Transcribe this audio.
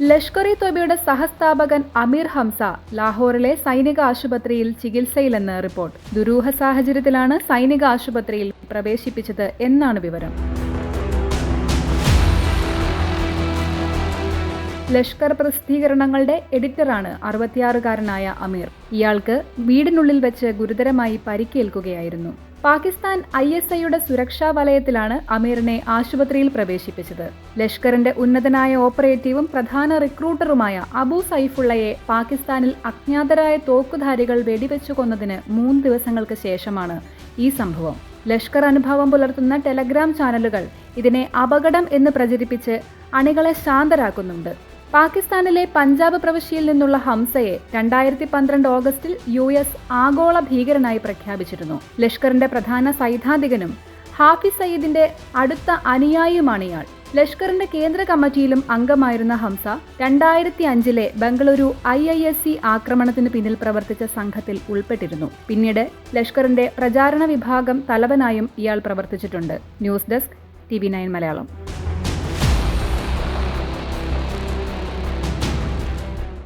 ലഷ്കർ ഇ തൊയ്ബയുടെ സഹസ്ഥാപകൻ അമീർ ഹംസ ലാഹോറിലെ സൈനിക ആശുപത്രിയിൽ ചികിത്സയിലെന്ന് റിപ്പോർട്ട്. ദുരൂഹ സാഹചര്യത്തിലാണ് സൈനിക ആശുപത്രിയിൽ പ്രവേശിപ്പിച്ചത് എന്നാണ് വിവരം. ലഷ്കർ പ്രസിദ്ധീകരണങ്ങളുടെ എഡിറ്ററാണ് അറുപത്തിയാറുകാരനായ അമീർ. ഇയാൾക്ക് വീടിനുള്ളിൽ വെച്ച് ഗുരുതരമായി പരിക്കേൽക്കുകയായിരുന്നു. പാകിസ്ഥാൻ ഐ എസ് ഐയുടെ സുരക്ഷാ വലയത്തിലാണ് അമീറിനെ ആശുപത്രിയിൽ പ്രവേശിപ്പിച്ചത്. ലഷ്കറിന്റെ ഉന്നതനായ ഓപ്പറേറ്റീവും പ്രധാന റിക്രൂട്ടറുമായ അബു സൈഫുള്ളയെ പാകിസ്ഥാനിൽ അജ്ഞാതരായ തോക്കുധാരികൾ വെടിവെച്ചു കൊന്നതിന് മൂന്ന് ദിവസങ്ങൾക്ക് ശേഷമാണ് ഈ സംഭവം. ലഷ്കർ അനുഭവം പുലർത്തുന്ന ടെലഗ്രാം ചാനലുകൾ ഇതിനെ അപകടം എന്ന് പ്രചരിപ്പിച്ച് അണികളെ ശാന്തരാക്കുന്നുണ്ട്. പാകിസ്ഥാനിലെ പഞ്ചാബ് പ്രവിശ്യയിൽ നിന്നുള്ള ഹംസയെ രണ്ടായിരത്തി പന്ത്രണ്ട് ഓഗസ്റ്റിൽ യു എസ് ആഗോള ഭീകരനായി പ്രഖ്യാപിച്ചിരുന്നു. ലഷ്കറിന്റെ പ്രധാന സൈദ്ധാന്തികനും ഹാഫിസ് സയ്യിദിന്റെ അടുത്ത അനുയായിയുമാണ് ഇയാൾ. ലഷ്കറിന്റെ കേന്ദ്ര കമ്മിറ്റിയിലും അംഗമായിരുന്ന ഹംസ രണ്ടായിരത്തി അഞ്ചിലെ Bengaluru I I S C ആക്രമണത്തിന് പിന്നിൽ പ്രവർത്തിച്ച സംഘത്തിൽ ഉൾപ്പെട്ടിരുന്നു. പിന്നീട് ലഷ്കറിന്റെ പ്രചാരണ വിഭാഗം തലവനായും ഇയാൾ പ്രവർത്തിച്ചിട്ടുണ്ട്. News desk T V nine Malayalam.